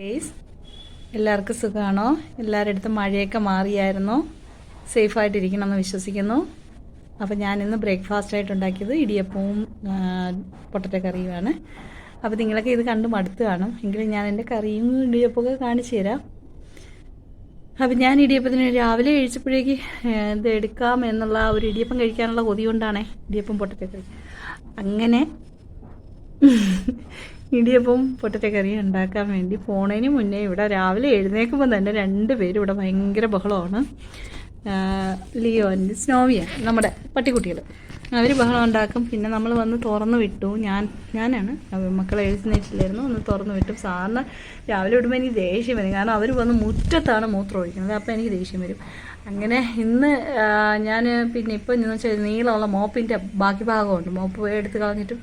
Guys എല്ലാവർക്കും സുഖമാണോ എല്ലാവരുടെ അടുത്തും മഴയൊക്കെ മാറിയായിരുന്നു? സേഫായിട്ടിരിക്കണം എന്ന് വിശ്വസിക്കുന്നു. അപ്പോൾ ഞാനിന്ന് ബ്രേക്ക്ഫാസ്റ്റ് ആയിട്ട് ഉണ്ടാക്കിയത് ഇടിയപ്പവും പൊട്ടറ്റ കറിയുമാണ്. അപ്പോൾ നിങ്ങളൊക്കെ ഇത് കണ്ട് മടുത്ത് കാണും. എങ്കിലും ഞാൻ എന്റെ കറിയും ഇടിയപ്പൊക്കെ കാണിച്ചു തരാം. അപ്പം ഞാൻ ഇടിയപ്പത്തിന് രാവിലെ കഴിച്ചപ്പോഴേക്ക് ഇത് എടുക്കാം എന്നുള്ള ഒരു ഇടിയപ്പം കഴിക്കാനുള്ള കൊതി കൊണ്ടാണേ ഇടിയപ്പം പൊട്ടറ്റക്കറി അങ്ങനെ ഇടിയപ്പം പൊട്ടറ്റ കറി ഉണ്ടാക്കാൻ വേണ്ടി പോണതിന് മുന്നേ ഇവിടെ രാവിലെ എഴുന്നേൽക്കുമ്പോൾ തന്നെ രണ്ട് പേര് ഇവിടെ ഭയങ്കര ബഹളമാണ്. ലിയോന്റെ ലിയോൻ സ്നോവിയ നമ്മുടെ പട്ടിക്കുട്ടികൾ. അവർ ബഹളം ഉണ്ടാക്കും. പിന്നെ നമ്മൾ വന്ന് തുറന്നു വിട്ടു. ഞാൻ ഞാനാണ്. മക്കളെ എഴുന്നേറ്റില്ലായിരുന്നു. ഒന്ന് തുറന്നു വിട്ടു. സാറിന് രാവിലെ വിടുമ്പോൾ എനിക്ക് ദേഷ്യം വരും. കാരണം അവർ വന്ന് മുറ്റത്താണ് മൂത്രം ഒഴിക്കുന്നത്. അപ്പോൾ എനിക്ക് ദേഷ്യം വരും. അങ്ങനെ ഇന്ന് ഞാൻ പിന്നെ ഇപ്പോൾ എന്ന് വെച്ചാൽ നീളമുള്ള മോപ്പിന്റെ ബാക്കി ഭാഗമുണ്ട്. മോപ്പ് എടുത്ത് കളഞ്ഞിട്ട്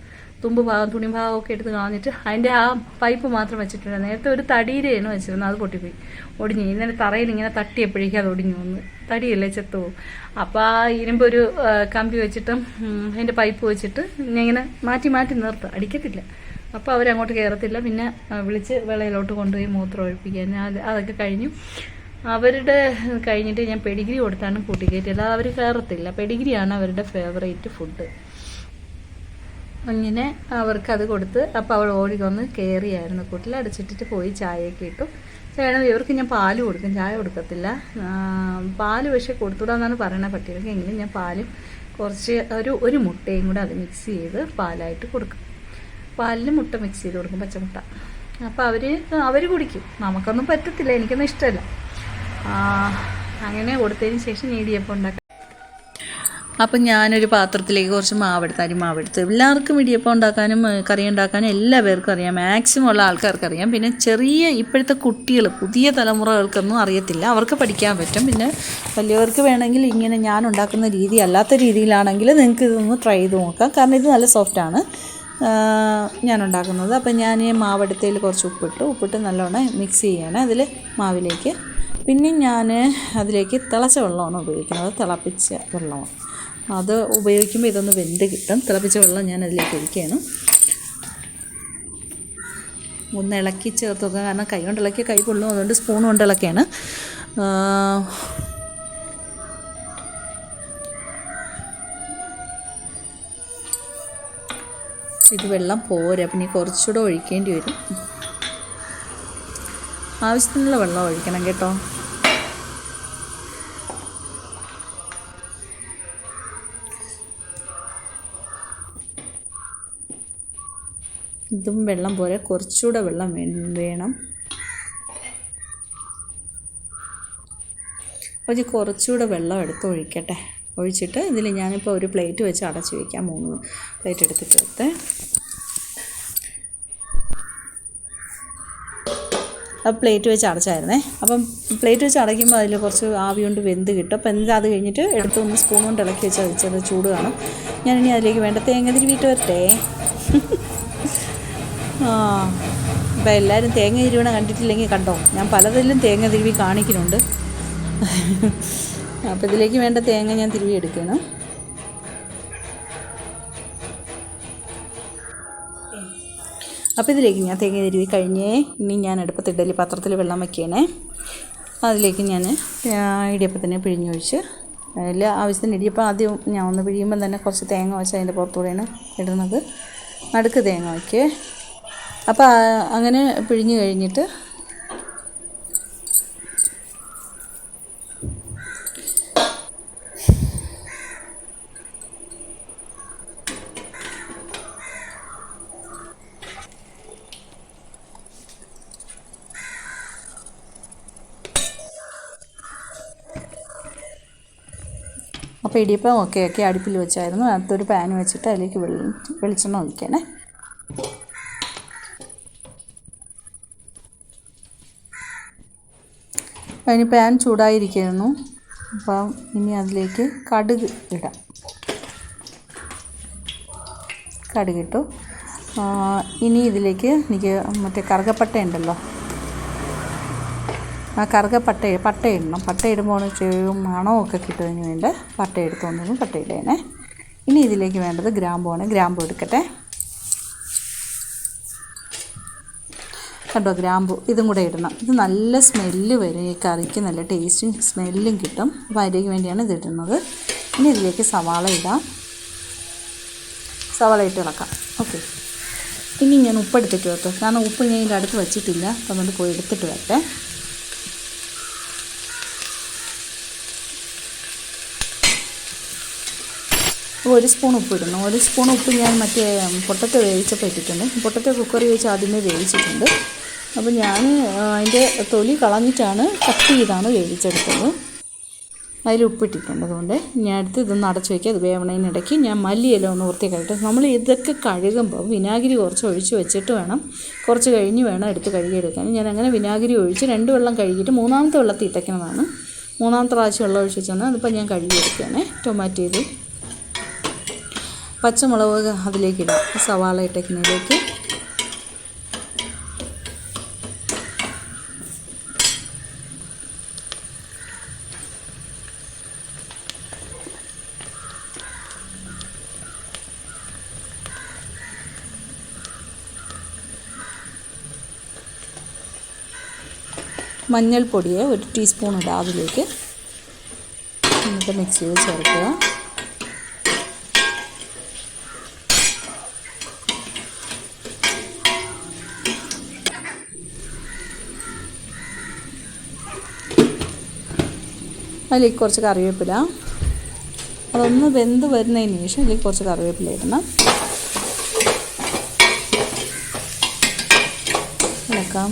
തുമ്പ് ഭാഗം തുണി ഭാഗമൊക്കെ എടുത്ത് കളഞ്ഞിട്ട് അതിന്റെ ആ പൈപ്പ് മാത്രം വെച്ചിട്ടുണ്ട്. നേരത്തെ ഒരു തടിയിലാണ് വെച്ചിരുന്നത് അത് പൊട്ടിപ്പോയി. ഒടിഞ്ഞു. ഇന്നലെ തറയിൽ ഇങ്ങനെ തട്ടിയപ്പോഴേക്കും അത് ഒടിഞ്ഞു വന്ന്. തടിയല്ലേ ചെത്തു? അപ്പോൾ ആ ഇരുമ്പ് ഒരു കമ്പി വെച്ചിട്ടും അതിന്റെ പൈപ്പ് വെച്ചിട്ട് ഞാൻ ഇങ്ങനെ മാറ്റി മാറ്റി നിർത്തുക അടിക്കത്തില്ല. അപ്പോൾ അവരങ്ങോട്ട് കയറത്തില്ല പിന്നെ വിളിച്ച് വെള്ളയിലോട്ട് കൊണ്ടുപോയി മൂത്രം ഒഴിപ്പിക്കാൻ അത് അതൊക്കെ കഴിഞ്ഞു. അവരുടെ കഴിഞ്ഞിട്ട് ഞാൻ പെഡിഗ്രി കൊടുത്താണ് കൂട്ടിക്കയറ്റി അല്ലാതെ അവർ കയറത്തില്ല പെഡിഗ്രിയാണ് അവരുടെ ഫേവറേറ്റ് ഫുഡ്. അങ്ങനെ അവർക്കത് കൊടുത്ത് അപ്പോൾ അവൾ ഓടി വന്ന് കയറിയായിരുന്നു കൂട്ടിൽ അടച്ചിട്ടിട്ട് പോയി ചായയൊക്കെ ഇട്ടു. ചേട്ടൻ ഇവർക്ക് ഞാൻ പാൽ കൊടുക്കും. ചായ കൊടുക്കത്തില്ല. പാൽ പക്ഷെ കൊടുത്തുകൂടാന്നാണ് പറയണ പട്ടികൾക്ക്. എങ്കിലും ഞാൻ പാലും കുറച്ച് ഒരു ഒരു മുട്ടയും കൂടെ അത് മിക്സ് ചെയ്ത് പാലായിട്ട് കൊടുക്കും. പാലിൽ മുട്ട മിക്സ് ചെയ്ത് കൊടുക്കും പച്ചമുട്ട. അപ്പോൾ അവർ അവർ കുടിക്കും. നമുക്കൊന്നും പറ്റത്തില്ല. എനിക്കൊന്നും ഇഷ്ടമല്ല. അങ്ങനെ കൊടുത്തതിന് ശേഷം ഇടിയപ്പം ഉണ്ടാക്കാം അപ്പം ഞാനൊരു പാത്രത്തിലേക്ക് കുറച്ച് മാവെടുത്ത് അരി മാവെടുത്ത്. എല്ലാവർക്കും ഇടിയപ്പം ഉണ്ടാക്കാനും കറി ഉണ്ടാക്കാനും എല്ലാ പേർക്കും അറിയാം. മാക്സിമം ഉള്ള ആൾക്കാർക്ക് അറിയാം. പിന്നെ ചെറിയ ഇപ്പോഴത്തെ കുട്ടികൾ പുതിയ തലമുറകൾക്കൊന്നും അറിയത്തില്ല. അവർക്ക് പഠിക്കാൻ പറ്റും. പിന്നെ വലിയവർക്ക് വേണമെങ്കിൽ ഇങ്ങനെ ഞാൻ ഉണ്ടാക്കുന്ന രീതി അല്ലാത്ത രീതിയിലാണെങ്കിൽ നിങ്ങൾക്ക് ഇതൊന്ന് ട്രൈ ചെയ്ത് നോക്കാം. കാരണം ഇത് നല്ല സോഫ്റ്റാണ് ഞാൻ ഉണ്ടാക്കുന്നത്. അപ്പം ഞാൻ ഈ മാവെടുത്തതിൽ കുറച്ച് ഉപ്പിട്ടു. ഉപ്പിട്ട് നല്ലോണം മിക്സ് ചെയ്യണം അതിൽ മാവിലേക്ക്. പിന്നെ ഞാൻ അതിലേക്ക് തിളച്ച വെള്ളമാണ് ഉപയോഗിക്കുന്നത്. തിളപ്പിച്ച വെള്ളമാണ്. അത് ഉപയോഗിക്കുമ്പോൾ ഇതൊന്ന് വെന്ത് കിട്ടും. തിളപ്പിച്ച വെള്ളം ഞാൻ അതിലേക്ക് ഒഴിക്കുകയാണ്. ഒന്ന് ഇളക്കി ചേർത്ത് വെക്കുക. കാരണം കൈ കൊണ്ട് ഇളക്കിയ കൈ പൊള്ളും അതുകൊണ്ട് സ്പൂൺ കൊണ്ട് ഇളക്കിയാണ് ആ, ഇത് വെള്ളം പോരാ. പിന്നെ കുറച്ചുകൂടെ ഒഴിക്കേണ്ടി വരും. ആവശ്യത്തിനുള്ള വെള്ളം ഒഴിക്കണം കേട്ടോ. ഇതും വെള്ളം പോലെ കുറച്ചുകൂടെ വെള്ളം വേണം. ഒരു കുറച്ചുകൂടെ വെള്ളം എടുത്ത് ഒഴിക്കട്ടെ. ഒഴിച്ചിട്ട് ഇതിൽ ഞാനിപ്പോൾ ഒരു പ്ലേറ്റ് വെച്ച് അടച്ച് വയ്ക്കാം മൂന്ന് പ്ലേറ്റ് എടുത്തിട്ട് എടുത്ത്. പ്ലേറ്റ് വെച്ച് അടച്ചായിരുന്നേ. അപ്പം പ്ലേറ്റ് വെച്ച് അടയ്ക്കുമ്പോൾ അതിൽ കുറച്ച് ആവി കൊണ്ട് വെന്ത് കിട്ടും. അപ്പം എന്താ അത് കഴിഞ്ഞിട്ട് എടുത്ത് ഒന്ന് സ്പൂൺ കൊണ്ട് ഇളക്കി വെച്ച് ചെറിയ ചൂട് കാണും. ഞാനിനി അതിലേക്ക് വേണ്ട തേങ്ങ തിരി വീട്ട് വരട്ടെ. ആ. അപ്പം എല്ലാവരും തേങ്ങ തിരുവണ കണ്ടിട്ടില്ലെങ്കിൽ കണ്ടോ? ഞാൻ പലതിലും തേങ്ങ തിരുവി കാണിക്കുന്നുണ്ട്. അപ്പോൾ ഇതിലേക്ക് വേണ്ട തേങ്ങ ഞാൻ തിരുവി എടുക്കണം. അപ്പോൾ ഇതിലേക്ക് ഞാൻ തേങ്ങ തിരുവി കഴിഞ്ഞേ. ഇനി ഞാൻ അടുപ്പത്ത് ഇഡലി പാത്രത്തിൽ വെള്ളം വയ്ക്കണേ. അതിലേക്ക് ഞാൻ ഇടിയപ്പത്തിനെ പിഴിഞ്ഞൊഴിച്ച് അതിൽ ആവശ്യത്തിന് ഇടിയപ്പം ആദ്യം ഞാൻ ഒന്ന് പിഴിയുമ്പം തന്നെ കുറച്ച് തേങ്ങ വെച്ച് അതിന്റെ പുറത്തൂടെയാണ് ഇടുന്നത്. നടുക്ക് തേങ്ങ വയ്ക്കേ. അപ്പോൾ അങ്ങനെ പിഴിഞ്ഞ് കഴിഞ്ഞിട്ട് അപ്പോൾ ഇടിയപ്പം ഒക്കെ ഒക്കെ അടുപ്പിൽ വെച്ചായിരുന്നു. അടുത്തൊരു പാൻ വെച്ചിട്ട് അതിലേക്ക് വെളി വെളിച്ചെണ്ണ ഒഴിക്കണേ. അതിന് പാൻ ചൂടായിരിക്കുന്നു. അപ്പം ഇനി അതിലേക്ക് കടുക് ഇടാം. കടുകിട്ടു ഇനി ഇതിലേക്ക് എനിക്ക് മറ്റേ കറുകപ്പട്ട ഉണ്ടല്ലോ. ആ കറുകപ്പട്ട പട്ട ഇടണം. പട്ട ഇടുമ്പോൾ മണമൊക്കെ കിട്ടുന്നതിന് വേണ്ടി പട്ട എടുത്തുകൊണ്ടൊന്ന് പട്ട ഇടേണേ. ഇനി ഇതിലേക്ക് വേണ്ടത് ഗ്രാമ്പുമാണ് ഗ്രാമ്പു എടുക്കട്ടെ. കണ്ടോ? ഗ്രാമ്പു. ഇതും കൂടെ ഇടണം. ഇത് നല്ല സ്മെല്ല് വരും ഈ കറിക്ക് നല്ല ടേസ്റ്റും സ്മെല്ലും കിട്ടും. അപ്പോൾ അതിലേക്ക് വേണ്ടിയാണ് ഇത് ഇടുന്നത്. ഇനി ഇതിലേക്ക് സവാള ഇടാം. സവാള ഇട്ട് ഇളക്കാം. ഓക്കെ. ഇനി ഞാൻ ഉപ്പ് എടുത്തിട്ട് വെക്കും കാരണം ഉപ്പ് ഞാൻ ഇതിന്റെ അടുത്ത് വെച്ചിട്ടില്ല. അപ്പം അതുകൊണ്ട് പോയി എടുത്തിട്ട് വരട്ടെ. ഒരു സ്പൂൺ ഉപ്പ് ഇടുന്നു ഒരു സ്പൂൺ ഉപ്പ് ഞാൻ മറ്റേ പൊട്ടത്തെ വേവിച്ചപ്പോൾ ഇട്ടിട്ടുണ്ട്. പൊട്ടത്തെ കുക്കറി വെച്ച് ആദ്യമേ വേവിച്ചിട്ടുണ്ട്. അപ്പോൾ ഞാൻ അതിന്റെ തൊലി കളഞ്ഞിട്ടാണ് കട്ട് ചെയ്താണ് വേവിച്ചെടുത്തത്. അതിൽ ഉപ്പിട്ടിട്ടുണ്ട് അതുകൊണ്ട്. ഞാൻ അടുത്ത് ഇതൊന്ന് അടച്ചു വയ്ക്കുക അത് വേവണതിനിടയ്ക്ക് ഞാൻ മല്ലിയില ഒന്ന് വൃത്തി കഴിട്ട് നമ്മൾ ഇതൊക്കെ കഴുകുമ്പോൾ വിനാഗിരി കുറച്ച് ഒഴിച്ച് വെച്ചിട്ട് വേണം. കുറച്ച് കഴിഞ്ഞ് വേണം എടുത്ത് കഴുകിയെടുക്കാൻ. ഞാൻ അങ്ങനെ വിനാഗിരി ഒഴിച്ച് രണ്ട് വെള്ളം കഴുകിയിട്ട് മൂന്നാമത്തെ വെള്ളത്തിൽ ഇട്ടയ്ക്കുന്നതാണ് മൂന്നാമത്തെ പ്രാവശ്യം വെള്ളം ഒഴിച്ച് വെച്ചാൽ അതിപ്പോൾ ഞാൻ കഴുകിയെടുക്കുകയാണ്. ടൊമാറ്റോ ഇത് പച്ചമുളക് അതിലേക്ക് ഇടാം. സവാള ഇട്ടേക്കുന്നതിലേക്ക്. മഞ്ഞൾപ്പൊടിയെ ഒരു ടീസ്പൂൺ ഇടാം അതിലേക്ക് എന്നിട്ട് മിക്സ് ചെയ്ത് ചേർക്കുക. അതിലേക്ക് കുറച്ച് കറിവേപ്പില. അതൊന്ന് വെന്ത് വരുന്നതിന് ശേഷം അതിലേക്ക് കുറച്ച് കറിവേപ്പില ഇടണം. ഇളക്കാം.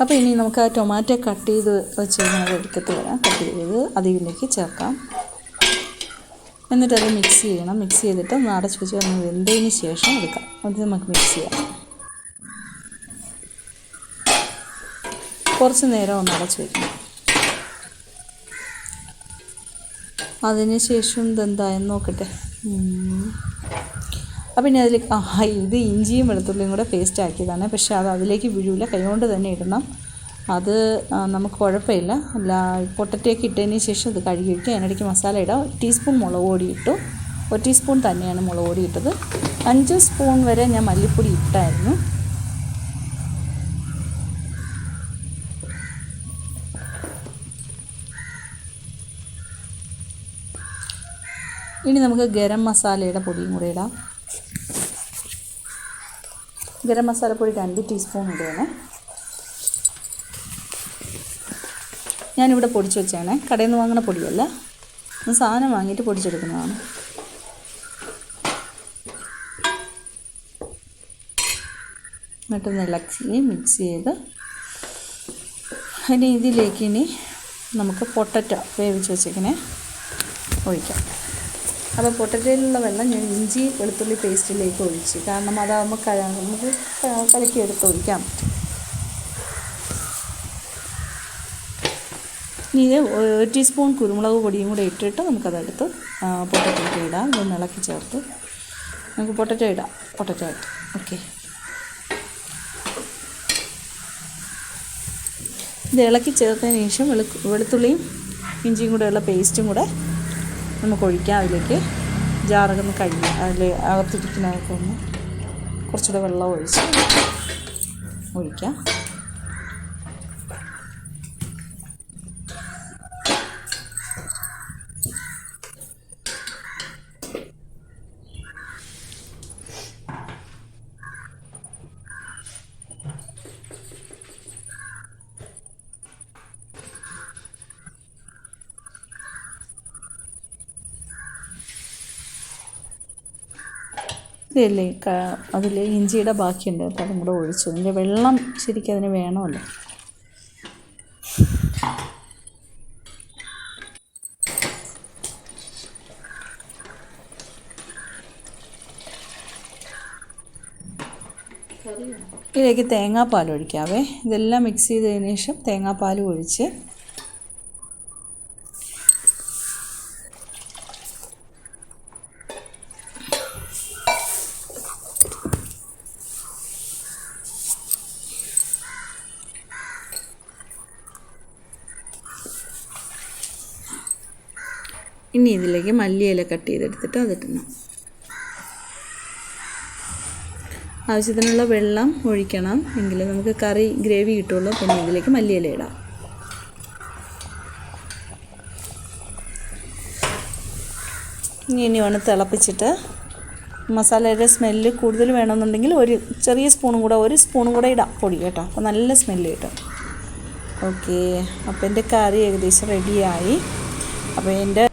അപ്പോൾ ഇനി നമുക്ക് ആ ടൊമാറ്റോ കട്ട് ചെയ്ത് വെച്ചിരുന്നത് എടുക്കത്ത് വരാം. കട്ട് ചെയ്ത് അതിലേക്ക് ചേർക്കാം. എന്നിട്ടത് മിക്സ് ചെയ്യണം. മിക്സ് ചെയ്തിട്ട് ഒന്ന് അടച്ച് വെച്ച് നമ്മൾ വെന്തതിന് ശേഷം എടുക്കാം. അത് നമുക്ക് മിക്സ് ചെയ്യാം. കുറച്ച് നേരം ഒന്ന് അടച്ച് വയ്ക്കണം അതിന് ശേഷം ഇതെന്തായെന്ന് നോക്കട്ടെ. പിന്നെ അതിലേക്ക് ആ ഇത് ഇഞ്ചിയും വെളുത്തുള്ളിയും കൂടെ പേസ്റ്റ് ആക്കിയതാണ്. പക്ഷേ അത് അതിലേക്ക് വീഴില്ല കൈകൊണ്ട് തന്നെ ഇടണം. അത് നമുക്ക് കുഴപ്പമില്ല. അല്ല പൊട്ടറ്റയൊക്കെ ഇട്ടതിന് ശേഷം അത് കഴുകി വയ്ക്കുക. അതിനിടയ്ക്ക് മസാല ഇടാം. ഒരു ടീസ്പൂൺ മുളക് പൊടി ഇട്ടു. ഒരു ടീസ്പൂൺ തന്നെയാണ് മുളക് പൊടി ഇട്ടത്. അഞ്ച് സ്പൂൺ വരെ ഞാൻ മല്ലിപ്പൊടി ഇട്ടായിരുന്നു. ഇനി നമുക്ക് ഗരം മസാലയുടെ പൊടിയും കൂടെ ഇടാം. ഗരം മസാലപ്പൊടി രണ്ട് ടീസ്പൂൺ ഇടുകയാണ്. ഞാനിവിടെ പൊടിച്ച് വെച്ചാണ് കടയിൽ നിന്ന് വാങ്ങുന്ന പൊടിയല്ല. സാധനം വാങ്ങിയിട്ട് പൊടിച്ചെടുക്കുന്നതാണ്. എന്നിട്ടൊന്ന് ഇളക്കി മിക്സ് ചെയ്ത് ഇനി ഇതിലേക്ക് ഇനി നമുക്ക് പൊട്ടറ്റോ വേവിച്ച് വെച്ചിങ്ങനെ ഒഴിക്കാം. അപ്പോൾ പൊട്ടറ്റയിലുള്ള വെള്ളം ഞാൻ ഇഞ്ചി വെളുത്തുള്ളി പേസ്റ്റിലേക്ക് ഒഴിച്ച്. കാരണം അതാകുമ്പോൾ നമുക്ക് കലക്കിയെടുത്ത് എടുത്ത് ഒഴിക്കാം. ഇനി ഇത് ഒരു ടീസ്പൂൺ കുരുമുളക് പൊടിയും കൂടെ ഇട്ടിട്ട് നമുക്കതെടുത്ത് പൊട്ടറ്റോയ്ക്ക് ഇടാം. ഇതൊന്ന് ഇളക്കി ചേർത്ത് നമുക്ക് പൊട്ടറ്റോ ഇടാം. പൊട്ടറ്റോ ഇട്ട് ഓക്കെ. ഇത് ഇളക്കി ചേർത്തതിന് ശേഷം വെളു വെളുത്തുള്ളിയും ഇഞ്ചിയും കൂടെയുള്ള പേസ്റ്റും കൂടെ നമുക്ക് ഒഴിക്കാം. അതിലേക്ക് ജാറൊക്കെ ഒന്ന് കഴുകി. അതിൽ അകത്തിരിക്കുന്നതൊക്കെ കുറച്ചുകൂടെ വെള്ളം ഒഴിച്ച് ഒഴിക്കാം. ഇതല്ലേ അതിൽ ഇഞ്ചിയുടെ ബാക്കിയുണ്ട്. അപ്പോൾ അതും കൂടെ ഒഴിച്ചു. അതിന്റെ വെള്ളം ശരിക്കും അതിന് വേണമല്ലോ. ഇതിലേക്ക് തേങ്ങാപ്പാൽ ഒഴിക്കാവേ. ഇതെല്ലാം മിക്സ് ചെയ്തതിന് ശേഷം തേങ്ങാപ്പാൽ ഒഴിച്ച് ഇനി ഇതിലേക്ക് മല്ലിയില കട്ട് ചെയ്തെടുത്തിട്ട് അതിട്ടണം ആവശ്യത്തിനുള്ള വെള്ളം ഒഴിക്കണം. എങ്കിൽ നമുക്ക് കറി ഗ്രേവി കിട്ടുള്ളൂ. പിന്നെ ഇതിലേക്ക് മല്ലിയില ഇടാം. ഇനി ഇനി വേണം തിളപ്പിച്ചിട്ട് മസാലയുടെ സ്മെല്ല് കൂടുതൽ വേണമെന്നുണ്ടെങ്കിൽ ഒരു ചെറിയ സ്പൂണും കൂടെ ഒരു സ്പൂണും കൂടെ ഇടാം പൊടി കേട്ടോ. അപ്പോൾ നല്ല സ്മെല്ല് കിട്ടും. ഓക്കെ അപ്പോൾ എന്റെ കറി ഏകദേശം റെഡിയായി അപ്പോൾ എന്റെ